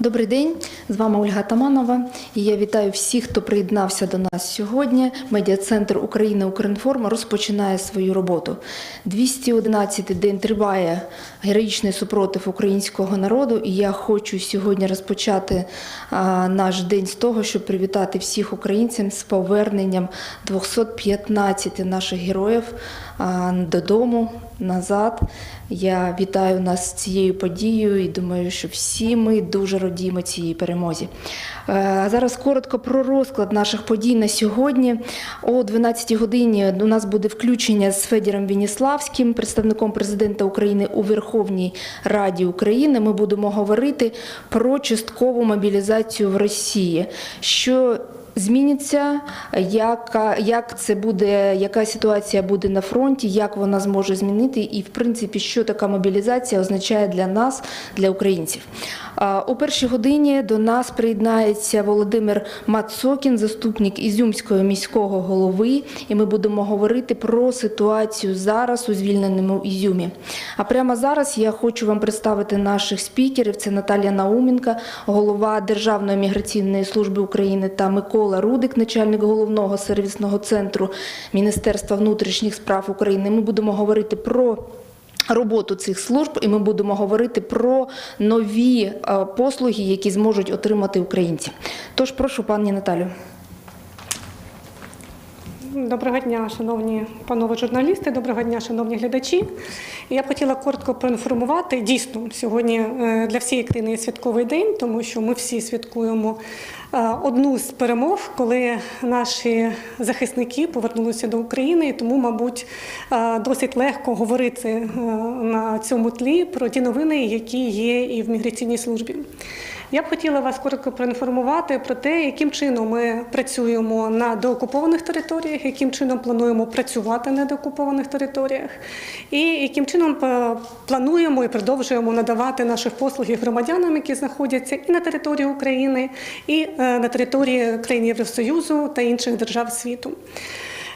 Добрий день, з вами Ольга Таманова. І я вітаю всіх, хто приєднався до нас сьогодні. Медіа-центр України Укрінформ розпочинає свою роботу. 211-й день триває героїчний супротив українського народу. І я хочу сьогодні розпочати наш день з того, щоб привітати всіх українців з поверненням 215 наших героїв додому назад. Я вітаю нас з цією подією і думаю, що всі ми дуже радіємо цій перемозі. Е, А зараз коротко про розклад наших подій на сьогодні. О 12 годині у нас буде включення з Федіром Веніславським, представником президента України у Верховній Раді України. Ми будемо говорити про часткову мобілізацію в Росії. Що Зміниться, яка, як це буде, яка ситуація буде на фронті, як вона зможе змінити, і в принципі, що така мобілізація означає для нас, для українців. У першій годині до нас приєднається Володимир Мацокін, заступник Ізюмського міського голови, і ми будемо говорити про ситуацію зараз у звільненому Ізюмі. А прямо зараз я хочу вам представити наших спікерів. Це Наталія Науменка, голова Державної міграційної служби України та Микола Рудик, начальник головного сервісного центру Міністерства внутрішніх справ України. Ми будемо говорити про роботу цих служб, і ми будемо говорити про нові е, послуги, які зможуть отримати українці. Тож прошу, пані Наталю. Доброго дня, шановні панове журналісти, доброго дня, шановні глядачі. Я б хотіла коротко проінформувати. Дійсно, сьогодні е, для всієї країни є святковий день, тому що ми всі святкуємо одну з перемог, коли наші захисники повернулися до України. І тому, мабуть, досить легко говорити е, на цьому тлі про ті новини, які є і в міграційній службі. Я б хотіла вас коротко проінформувати про те, яким чином ми працюємо на деокупованих територіях, яким чином плануємо працювати на деокупованих територіях, і яким чином е, плануємо і продовжуємо надавати наших послуги громадянам, які знаходяться і на території України, і е, на території країн Євросоюзу та інших держав світу.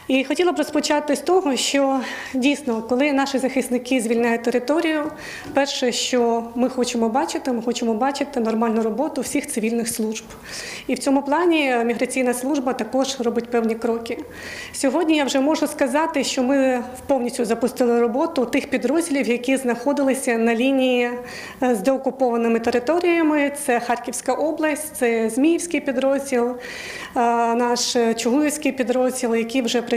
І хотіла б розпочати з того, що дійсно, коли наші захисники звільняють територію, перше, що ми хочемо бачити, ми хочемо бачити нормальну роботу всіх цивільних служб. І в цьому плані міграційна служба також робить певні кроки. Сьогодні я вже можу сказати, що ми повністю запустили роботу тих підрозділів, які знаходилися на лінії е, з деокупованими територіями. Це Харківська область, це Зміївський підрозділ, е, наш Чугуївський підрозділ, які вже працюють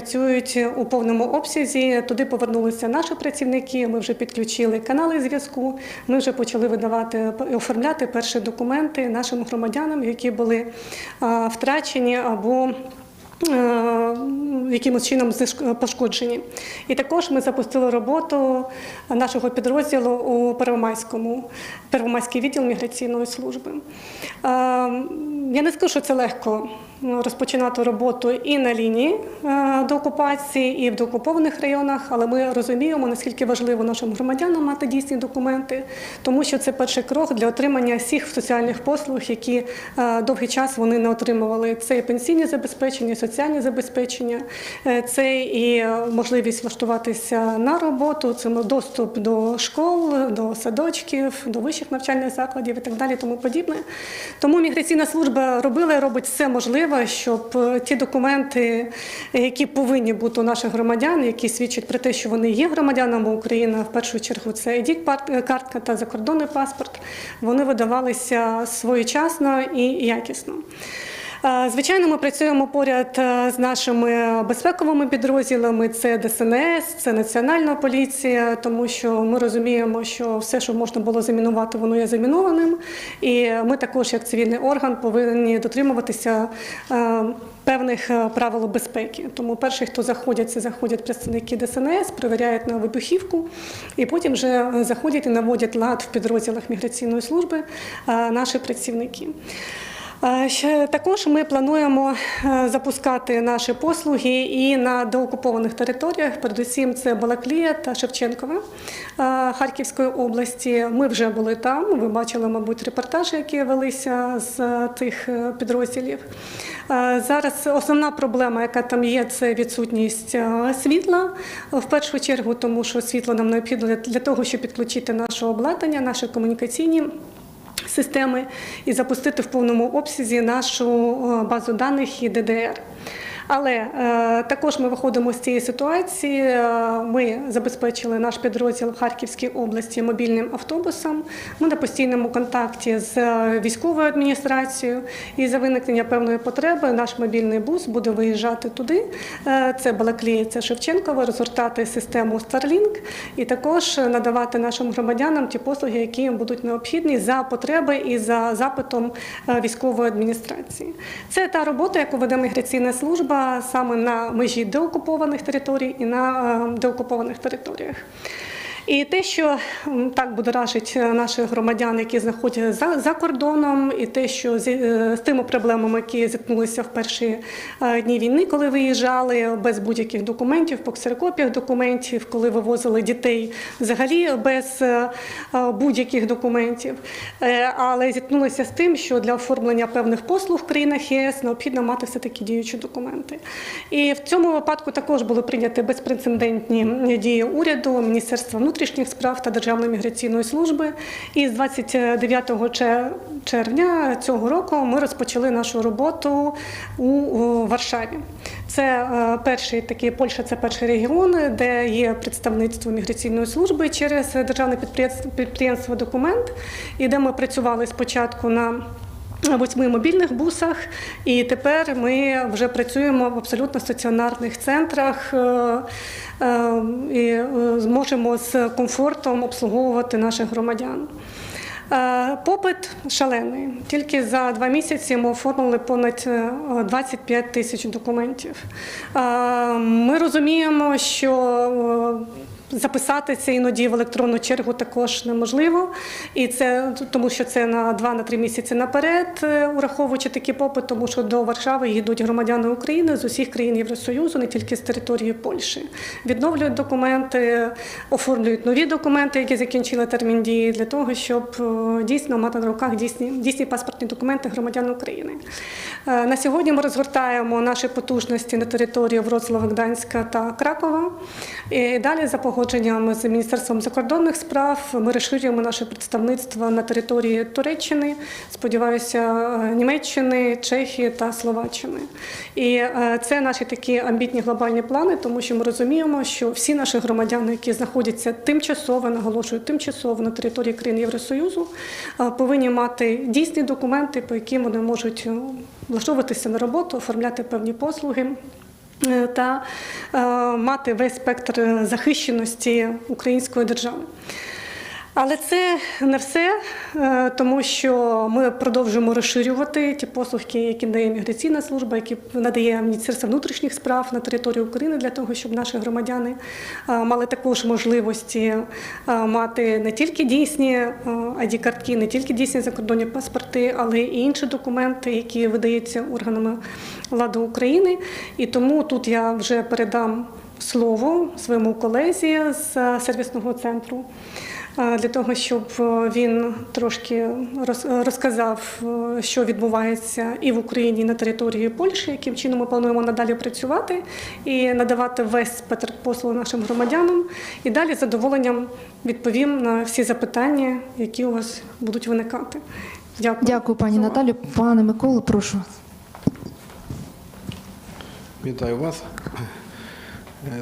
у повному обсязі. Туди повернулися наші працівники. Ми вже підключили канали зв'язку. Ми вже почали видавати оформляти перші документи нашим громадянам, які були втрачені або е, якимось чином пошкоджені. І також ми запустили роботу нашого підрозділу у Первомайському, Первомайський відділ міграційної служби. Е, Я не скажу, що це легко розпочинати роботу і на лінії е, до окупації, і в деокупованих районах, але ми розуміємо, наскільки важливо нашим громадянам мати дійсні документи, тому що це перший крок для отримання всіх соціальних послуг, які е, довгий час вони не отримували. Це і пенсійні забезпечення, і соціальні забезпечення, е, це і можливість влаштуватися на роботу, це доступ до школ, до садочків, до вищих навчальних закладів і так далі, тому подібне. Тому міграційна служба робила і робить все можливе, щоб е, ті документи, які повинні бути у наших громадян, які свідчать про те, що вони є громадянами України, в першу чергу це id картка та закордонний паспорт, вони видавалися своєчасно і якісно. Е, Звичайно, ми працюємо поряд е, з нашими безпековими підрозділами. Це ДСНС, це Національна поліція, тому що ми розуміємо, що все, що можна було замінувати, воно є замінованим. І ми також, як цивільний орган, повинні дотримуватися. е, Певних правил безпеки, тому перші, хто заходять, це заходять представники ДСНС, перевіряють на вибухівку, і потім вже заходять і наводять лад в підрозділах міграційної служби наші працівники. Також ми плануємо е, запускати наші послуги і на деокупованих територіях. Передусім, це Балаклія та Шевченкове е, Харківської області. Ми вже були там. Ви бачили, мабуть, репортажі, які велися з е, тих підрозділів. Зараз основна проблема, яка там є, це відсутність світла. В першу чергу, тому що світло нам необхідно для того, щоб підключити наше обладнання, наші комунікаційні системи і запустити в повному обсязі нашу е, базу даних і ДДР. Але е, також ми виходимо з цієї ситуації. Е, Ми забезпечили наш підрозділ в Харківській області мобільним автобусом. Ми на постійному контакті з е, військовою адміністрацією. І за виникнення певної потреби наш мобільний бус буде виїжджати туди. Це Балаклія, це Шевченково, розгортати систему Starlink і також надавати нашим громадянам ті послуги, які їм будуть необхідні за потреби і за запитом військової адміністрації. Це та робота, яку веде міграційна служба саме на межі деокупованих територій і на е, деокупованих територіях. І те, що так будоражить е, наших громадян, які знаходяться за, за кордоном, і те, що з, е, з тими проблемами, які зіткнулися в перші е, дні війни, коли виїжджали без будь-яких документів, по ксерокопіях документів, коли вивозили дітей взагалі без будь-яких документів. Але зіткнулися з тим, що для оформлення певних послуг в країнах ЄС необхідно мати все таки діючі документи. І в цьому випадку також були прийняті безпрецедентні дії уряду, Міністерства внутрішніх справ та Державної міграційної служби. І з 29 чер- червня цього року ми розпочали нашу роботу у у Варшаві. Це е, перший такий Польща, це перший регіон, де є представництво міграційної служби через державне підприємство, підприємство документ, і де ми працювали спочатку на восьми мобільних бусах, і тепер ми вже працюємо в абсолютно стаціонарних центрах е, е, і е, зможемо з комфортом обслуговувати наших громадян. Попит шалений. Тільки за два місяці ми оформили понад е, 25 тисяч документів. Ми розуміємо, що Записатися іноді в електронну чергу також неможливо, і це тому, що це на 2-3 місяці наперед, е, ураховуючи такий попит, тому що до Варшави їдуть громадяни України з усіх країн Євросоюзу, не тільки з території Польщі. Відновлюють документи, оформлюють нові документи, які закінчили термін дії, для того, щоб е, дійсно мати на руках дійсні, дійсні паспортні документи громадян України. Е, На сьогодні ми розгортаємо наші потужності на території Вроцлава, Гданська та Кракова. І далі за погодженням з Міністерством закордонних справ ми розширюємо наше представництво на території Туреччини, сподіваюся, е, Німеччини, Чехії та Словаччини. І е, це наші такі амбітні глобальні плани, тому що ми розуміємо, що всі наші громадяни, які знаходяться тимчасово, наголошую, тимчасово на території країн Євросоюзу, е, повинні мати дійсні документи, по яким вони можуть влаштовуватися на роботу, оформляти певні послуги та е, мати весь спектр е, захищеності української держави. Але це не все, е, тому що ми продовжуємо розширювати ті послуги, які надає міграційна служба, які надає Міністерство внутрішніх справ на території України для того, щоб наші громадяни е, мали також можливості е, мати не тільки дійсні id картки не тільки дійсні закордонні паспорти, але й інші документи, які видаються органами влади України. І тому тут я вже передам слово своєму колезі з сервісного центру для того, щоб е, він трошки роз- розказав, е, що відбувається і в Україні, і на території Польщі, яким чином ми плануємо надалі працювати і надавати весь спектр послуг нашим громадянам. І далі з задоволенням відповім на всі запитання, які у вас будуть виникати. Дякую. Дякую, пані. Наталю. Пане Миколо, прошу. Вітаю вас.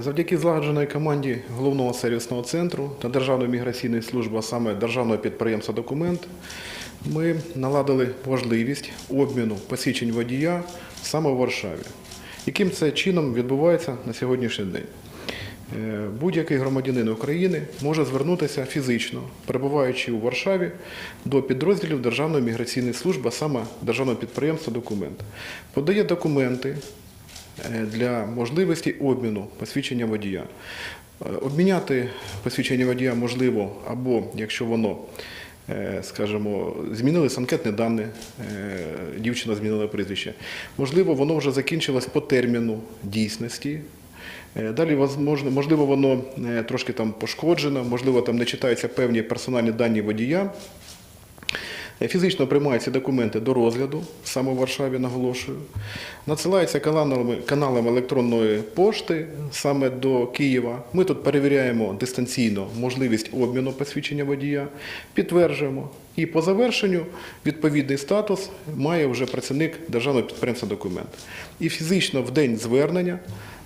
Завдяки злагодженої команді головного сервісного центру та Державної міграційної служби, а саме державного підприємства Документ, ми наладили можливість обміну посвідчень водія саме у Варшаві. Яким це чином відбувається на сьогоднішній день? Е, Будь-який громадянин України може звернутися фізично, перебуваючи у Варшаві, до підрозділів Державної міграційної служби, саме державного підприємства Документ. Подає документи для можливості обміну посвідчення водія. Е, Обміняти посвідчення водія можливо або якщо воно, е, скажімо, змінились анкетні дані, е, дівчина змінила прізвище. Можливо, воно вже закінчилось по терміну дійсності. Е, Далі, можливо, воно е, трошки там пошкоджено, можливо, там не читаються певні персональні дані водія. Фізично приймаються документи до розгляду, саме в Варшаві наголошую. Надсилаються каналами, каналами електронної пошти саме до Києва. Ми тут перевіряємо дистанційно можливість обміну посвідчення водія, підтверджуємо. І по завершенню відповідний статус має вже працівник державного підприємства документ. І фізично в день звернення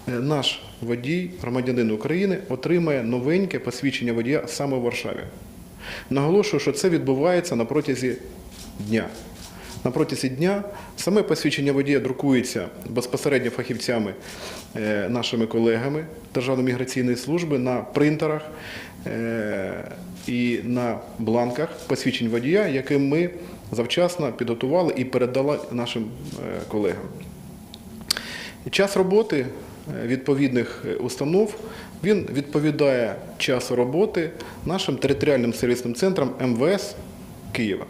е, наш водій, громадянин України, отримає новеньке посвідчення водія саме в Варшаві. Наголошую, що це відбувається на протязі дня. На протязі дня саме посвідчення водія друкується безпосередньо фахівцями, е, нашими колегами Державної міграційної служби на принтерах е, і на бланках посвідчень водія, які ми завчасно підготували і передали нашим е, колегам. Час роботи відповідних установ він відповідає часу роботи нашим територіальним сервісним центрам МВС Києва.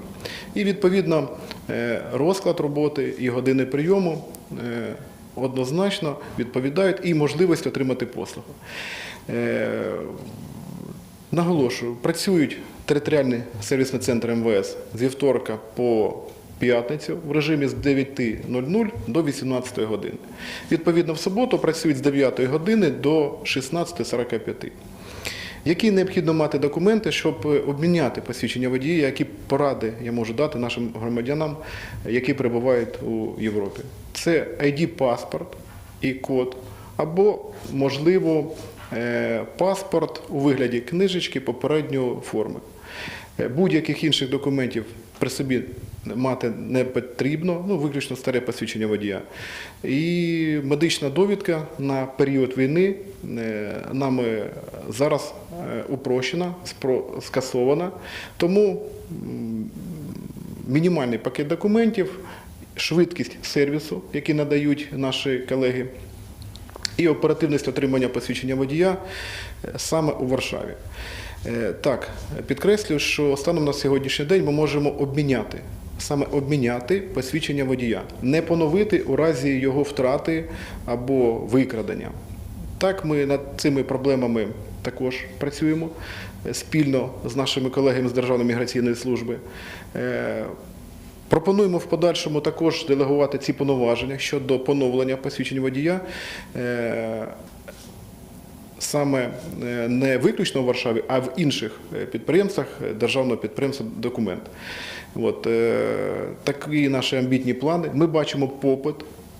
І відповідно е, розклад роботи і години прийому е, однозначно відповідають і можливість отримати послугу. Е, Наголошую, працюють територіальні сервісні центри МВС з вівторка по п'ятницю в режимі з 9.00 до 18 години. Відповідно, в суботу працюють з 9 години до 16.45. Які необхідно мати документи, щоб е, обміняти посвідчення водія, які поради я можу дати нашим громадянам, які перебувають у Європі? Це ID-паспорт і код, або, можливо, е, паспорт у вигляді книжечки попередньої форми. Е, Будь-яких інших документів при собі мати не потрібно, ну, виключно старе посвідчення водія. І медична довідка на період війни е, нами зараз е, упрощена, скасована. Тому мінімальний пакет документів, швидкість сервісу, який надають наші колеги, і оперативність отримання посвідчення водія е, саме у Варшаві. Е, Так, підкреслюю, що станом на сьогоднішній день ми можемо обміняти. Саме обміняти посвідчення водія, не поновити у разі його втрати або викрадення. Так, ми над цими проблемами також працюємо е, спільно з нашими колегами з Державної міграційної служби. Е, Пропонуємо в подальшому також делегувати ці повноваження щодо поновлення посвідчень водія. е, Саме не виключно в Варшаві, а в інших підприємствах державного підприємства документ. От, е, такі наші амбітні плани. Ми бачимо попит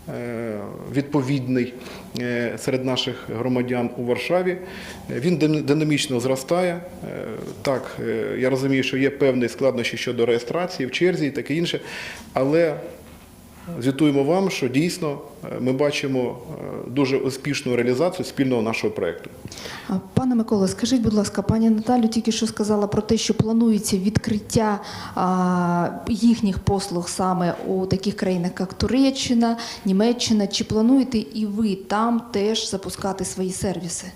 е, відповідний е, серед наших громадян у Варшаві. Він дин- динамічно зростає. Так, я розумію, що є певні складнощі щодо реєстрації в черзі і таке інше, але звітуємо вам, що дійсно е, ми бачимо е, дуже успішну реалізацію спільного нашого проєкту. Пане Миколо, скажіть, будь ласка, пані Наталю тільки що сказала про те, що планується відкриття їхніх послуг саме у таких країнах, як Туреччина, Німеччина. Чи плануєте і ви там теж запускати свої сервіси?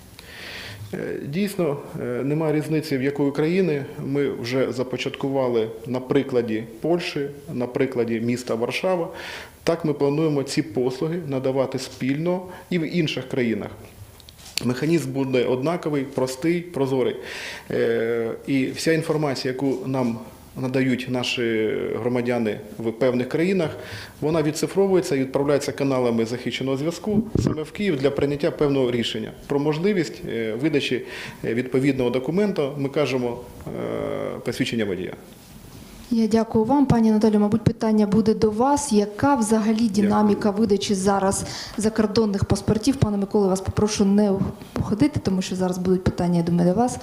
Е, Дійсно, е, немає різниці, в якої країни ми вже започаткували на прикладі Польщі, на прикладі міста Варшава. Так ми плануємо ці послуги надавати спільно і в інших країнах. Механізм буде однаковий, простий, прозорий. Е, І вся інформація, яку нам надають наші громадяни в певних країнах, вона відцифровується і відправляється каналами захищеного зв'язку саме в Київ для прийняття певного рішення про можливість е, видачі е, відповідного документу. Ми кажемо е, посвідчення водія. Я дякую вам, пані Наталю. Мабуть, питання буде до вас. Яка взагалі динаміка видачі зараз закордонних паспортів? Пане Миколи, вас попрошу не походити, тому що зараз будуть питання, я думаю, до вас.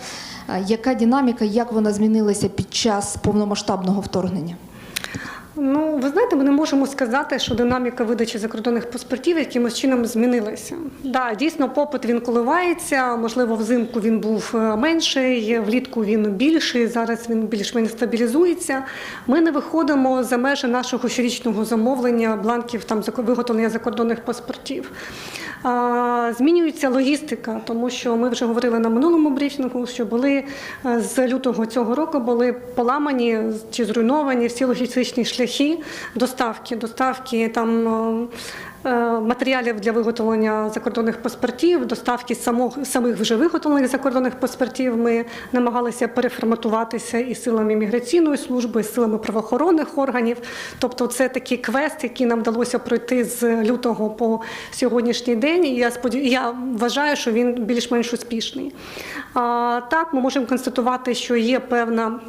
Яка динаміка, як вона змінилася під час повномасштабного вторгнення? Ну, ви знаєте, ми не можемо сказати, що динаміка видачі закордонних паспортів якимось чином змінилася. Да, дійсно, попит він коливається. Можливо, взимку він був е, менший, влітку він більший. Зараз він більш-менш стабілізується. Ми не виходимо за межі нашого щорічного замовлення бланків там виготовлення закордонних паспортів. Змінюється логістика, тому що ми вже говорили на минулому брифінгу, що були е, з лютого цього року були поламані чи зруйновані всі логістичні шляхи доставки. Доставки там е, матеріалів для виготовлення закордонних паспортів, доставки самого, самих вже виготовлених закордонних паспортів. Ми намагалися переформатуватися і силами міграційної служби, і силами правоохоронних органів. Тобто, це такий квест, який нам вдалося пройти з лютого по сьогоднішній день. Я сподів... я вважаю, що він більш-менш успішний. А, так, ми можемо констатувати, що є певна.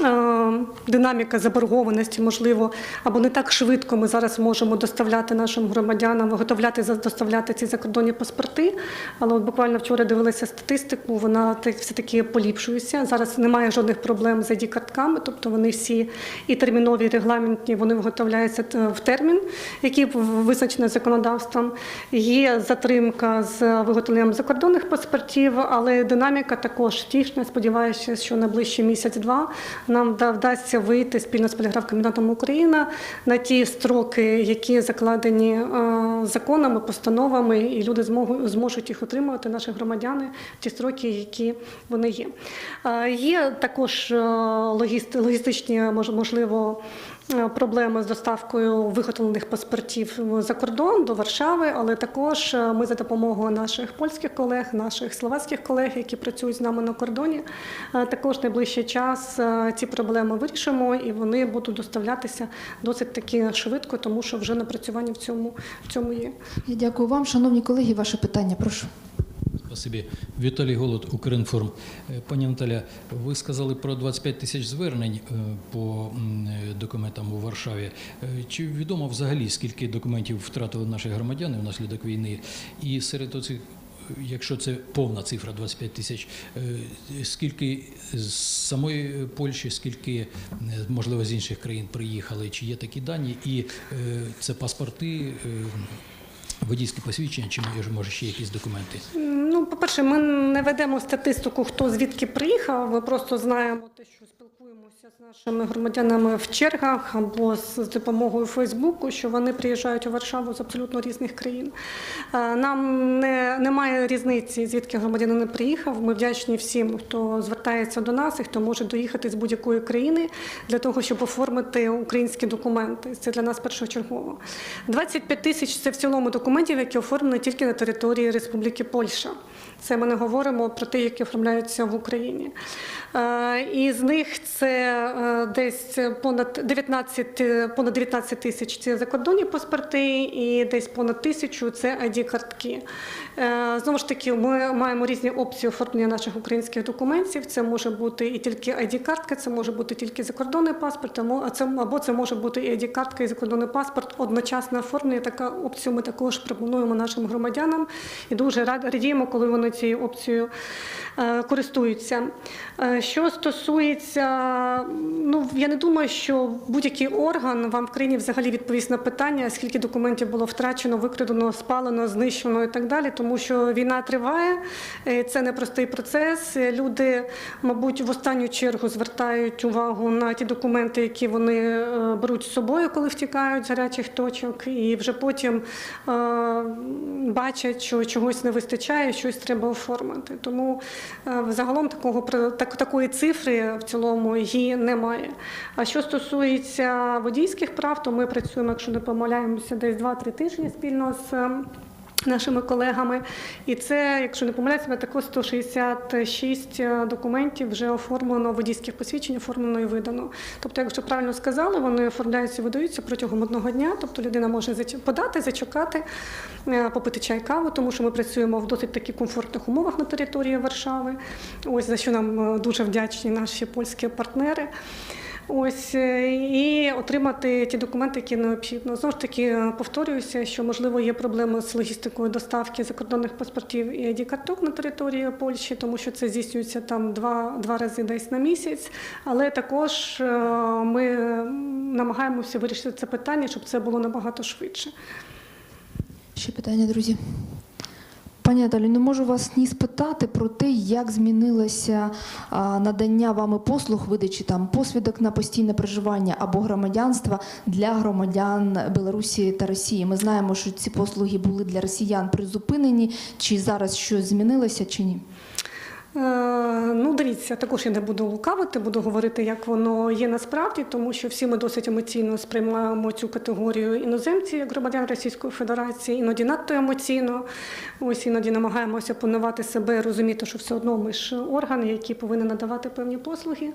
Е, Динаміка заборгованості, можливо, або не так швидко ми зараз можемо доставляти нашим громадянам, виготовляти доставляти ці закордонні паспорти. Але от буквально вчора дивилася статистику, вона те- все-таки поліпшується. Зараз немає жодних проблем з id картками, тобто вони всі і термінові, і регламентні, вони виготовляються е, в термін, який визначений законодавством. Є затримка з виготовленням закордонних паспортів, але динаміка також тішна. Сподіваюся, що на ближчий місяць-два нам вда- вдасться вийти спільно з поліграф-комбінатом Україна на ті строки, які закладені е, законами, постановами, і люди зможуть їх отримувати, наші громадяни, ті строки, які вони є. Е, Є також е, логіст- логістичні, мож- можливо, проблеми з доставкою виготовлених паспортів за кордон до Варшави, але також е, ми за допомогою наших польських колег, наших словацьких колег, які працюють з нами на кордоні, е, також найближчий час е, ці проблеми вирішимо і вони будуть доставлятися досить таки швидко, тому що вже напрацювання в цьому, в цьому є. Я дякую вам, шановні колеги. Ваше питання, прошу. Спасибі. Віталій Голод, Укрінформ. Е, Пані Наталя, ви сказали про 25 тисяч звернень е, по е, документам у Варшаві. Чи відомо взагалі, скільки документів втратили наші громадяни внаслідок війни? І серед оцих, якщо це повна цифра 25 тисяч, скільки з самої Польщі, скільки, можливо, з інших країн приїхали? Чи є такі дані? І це паспорти, е, водійські посвідчення, чи може- ще якісь документи? Ну, по-перше, ми не ведемо статистику, хто звідки приїхав. Ми просто знаємо те, що спілкуємося з нашими громадянами в чергах або з допомогою Фейсбуку, що вони приїжджають у Варшаву з абсолютно різних країн. Нам не, немає різниці, звідки громадянин приїхав. Ми вдячні всім, хто звертається до нас і хто може доїхати з будь-якої країни для того, щоб оформити українські документи. Це для нас першочергово. 25 тисяч це в цілому документів, які оформлені тільки на території Республіки Польща. Це ми не говоримо про ті, які оформляються в Україні. Е, І з них це е, десь понад 19, е, понад 19 тисяч це закордонні паспорти, і десь понад тисячу це ID-картки. Е, Знову ж таки, ми маємо різні опції оформлення наших українських документів. Це може бути і тільки ID-картка, це може бути тільки закордонний паспорт, або це може бути і ID-картка, і закордонний паспорт одночасно оформлення. Така опцію ми також пропонуємо нашим громадянам і дуже рад- радіємо, коли вони цією опцією е, користуються. Е, Що стосується, ну я не думаю, що будь-який орган вам в країні взагалі відповість на питання, скільки документів було втрачено, викрадено, спалено, знищено і так далі, тому що війна триває, е, це непростий процес. Люди, мабуть, в останню чергу звертають увагу на ті документи, які вони беруть з собою, коли втікають з гарячих точок, і вже потім бачать, що чогось не вистачає, щось треба оформити. Тому е, загалом такого так, такої цифри в цілому її немає. А що стосується водійських прав, то ми працюємо, якщо не помиляємося, десь 2-3 тижні спільно з. Е, Нашими колегами, і це, якщо не помиляюся, також 166 документів вже оформлено водійських посвідчень, оформлено і видано. Тобто, якщо правильно сказали, вони оформляються видаються протягом одного дня. Тобто людина може подати, зачекати, е, попити чай каву, тому що ми працюємо в досить таки комфортних умовах на території Варшави. Ось за що нам е, дуже вдячні наші польські партнери. Ось е, і отримати ті документи, які необхідно. Знову ж таки, е, повторююся, що можливо є проблеми з логістикою доставки закордонних паспортів і id карток на території Польщі, тому що це здійснюється там два, два рази десь на місяць. Але також е, ми намагаємося вирішити це питання, щоб це було набагато швидше. Ще питання, друзі. Пані Наталі, не можу вас ні спитати про те, як змінилося надання вами послуг видачі там посвідок на постійне проживання або громадянства для громадян Білорусі та Росії. Ми знаємо, що ці послуги були для росіян призупинені. Чи зараз щось змінилося, чи ні? Е, Ну, дивіться, також я не буду лукавити, буду говорити, як воно є насправді, тому що всі ми досить емоційно сприймаємо цю категорію іноземців, як громадян Російської Федерації, іноді надто емоційно. Ось іноді намагаємося опанувати себе, розуміти, що все одно ми ж орган, який повинен надавати певні послуги.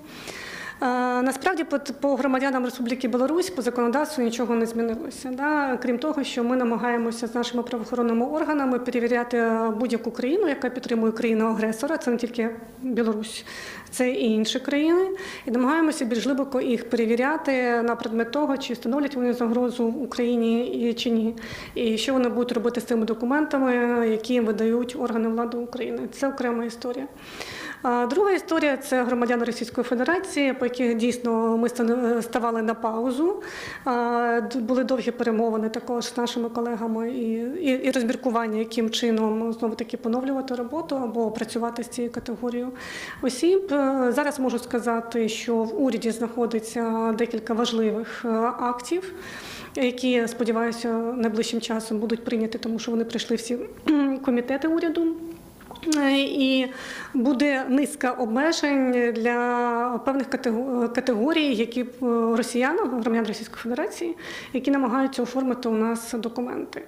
Е, Насправді по, громадянам Республіки Білорусь по законодавству нічого не змінилося. Да? Крім того, що ми намагаємося з нашими правоохоронними органами перевіряти будь-яку країну, яка підтримує країну агресора. Це не тільки Білорусь, це і інші країни. І намагаємося більш глибоко їх перевіряти на предмет того, чи становлять вони загрозу Україні чи ні, і що вони будуть робити з тими документами, які їм видають органи влади України. Це окрема історія. Друга історія це громадяни Російської Федерації, по яких дійсно ми ставали на паузу. Були довгі перемовини також з нашими колегами і, і, і розміркування, яким чином знову таки поновлювати роботу або працювати з цією категорією осіб. Е, Зараз можу сказати, що в уряді знаходиться декілька важливих е, актів. Які сподіваюся найближчим часом будуть прийняті, тому що вони прийшли всі комітети уряду. Е, І буде низка обмежень для певних катего- категорій, які е, росіян, громадян Російської Федерації, які намагаються оформити у нас документи.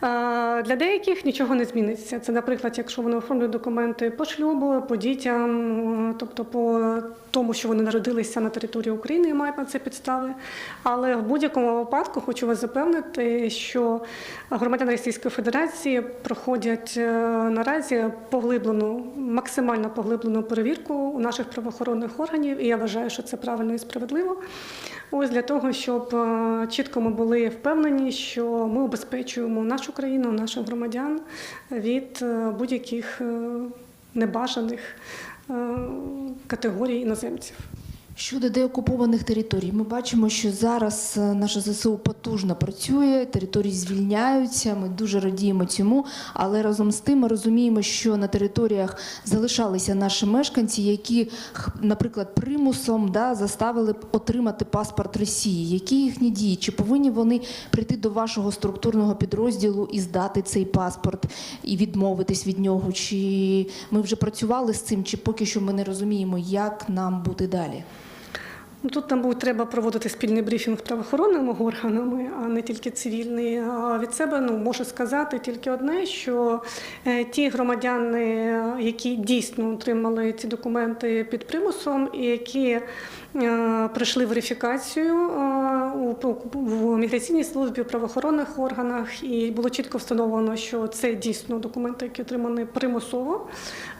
Для деяких нічого не зміниться. Це, наприклад, якщо вони оформлюють документи по шлюбу, по дітям, тобто по тому, що вони народилися на території України і мають на це підстави. Але в будь-якому випадку хочу вас запевнити, що громадяни Російської Федерації проходять е, наразі поглиблену, максимально поглиблену перевірку у наших правоохоронних органів, і я вважаю, що це правильно і справедливо. Ось для того, щоб е, чітко ми були впевнені, що ми убезпечуємо нашу країну, наших громадян від е, будь-яких е, небажаних е, категорій іноземців. Щодо деокупованих територій, ми бачимо, що зараз е, наша ЗСУ потужно працює, території звільняються. Ми дуже радіємо цьому. Але разом з тим ми розуміємо, що на територіях залишалися наші мешканці, які, наприклад, примусом да, заставили отримати паспорт Росії. Які їхні дії? Чи повинні вони прийти до вашого структурного підрозділу і здати цей паспорт і відмовитись від нього? Чи ми вже працювали з цим, чи поки що ми не розуміємо, як нам бути далі? Ну, нам був треба проводити спільний брифінг з правоохоронними органами, а не тільки цивільний. А від себе ну, можу сказати тільки одне, що е, ті громадяни, які дійсно отримали ці документи під примусом, і які е, пройшли верифікацію е, в міграційній службі, в правоохоронних органах, і було чітко встановлено, що це дійсно документи, які отримані примусово.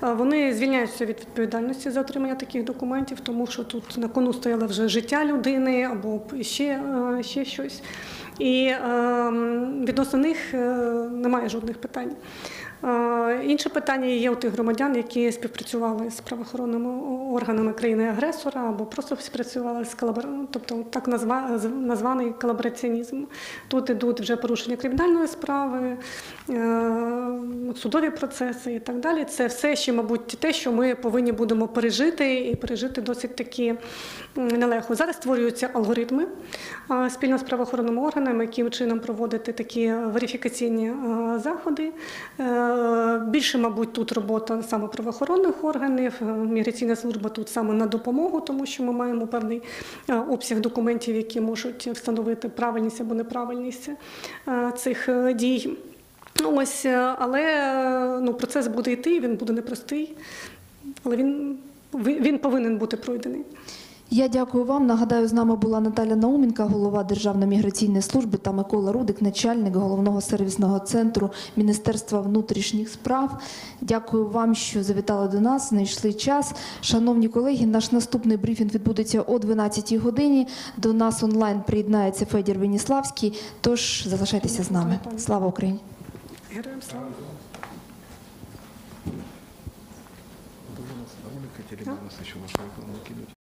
Вони звільняються від відповідальності за отримання таких документів, тому що тут на кону стояло вже життя людини або ще, е, ще щось. І е, відносно них е, немає жодних питань. Е, Інше питання є у тих громадян, які співпрацювали з правоохоронними органами країни-агресора або просто співпрацювали з колабор... тобто так назва... названий колабораціонізм. Тут ідуть вже порушення кримінальної справи, е, судові процеси і так далі. Це все ще, мабуть, те, що ми повинні будемо пережити і пережити досить таки нелегко. Зараз створюються алгоритми е, спільно з правоохоронними органами, яким чином проводити такі верифікаційні е, заходи. Е, Більше, мабуть, тут робота саме правоохоронних органів. Е, Міграційна служба тут саме на допомогу, тому що ми маємо певний е, обсяг документів, які можуть встановити правильність або неправильність цих дій. Ось, е, але ну, процес буде йти, він буде непростий, але він він повинен бути пройдений. Я дякую вам. Нагадаю, з нами була Наталя Науменка, голова Державної міграційної служби та Микола Рудик, начальник головного сервісного центру Міністерства внутрішніх справ. Дякую вам, що завітали до нас, знайшли час. Шановні колеги, наш наступний брифінг відбудеться о 12-й годині. До нас онлайн приєднається Федір Веніславський. Тож залишайтеся з нами. Слава Україні! Героям слава! Довольно, довольно хотели бы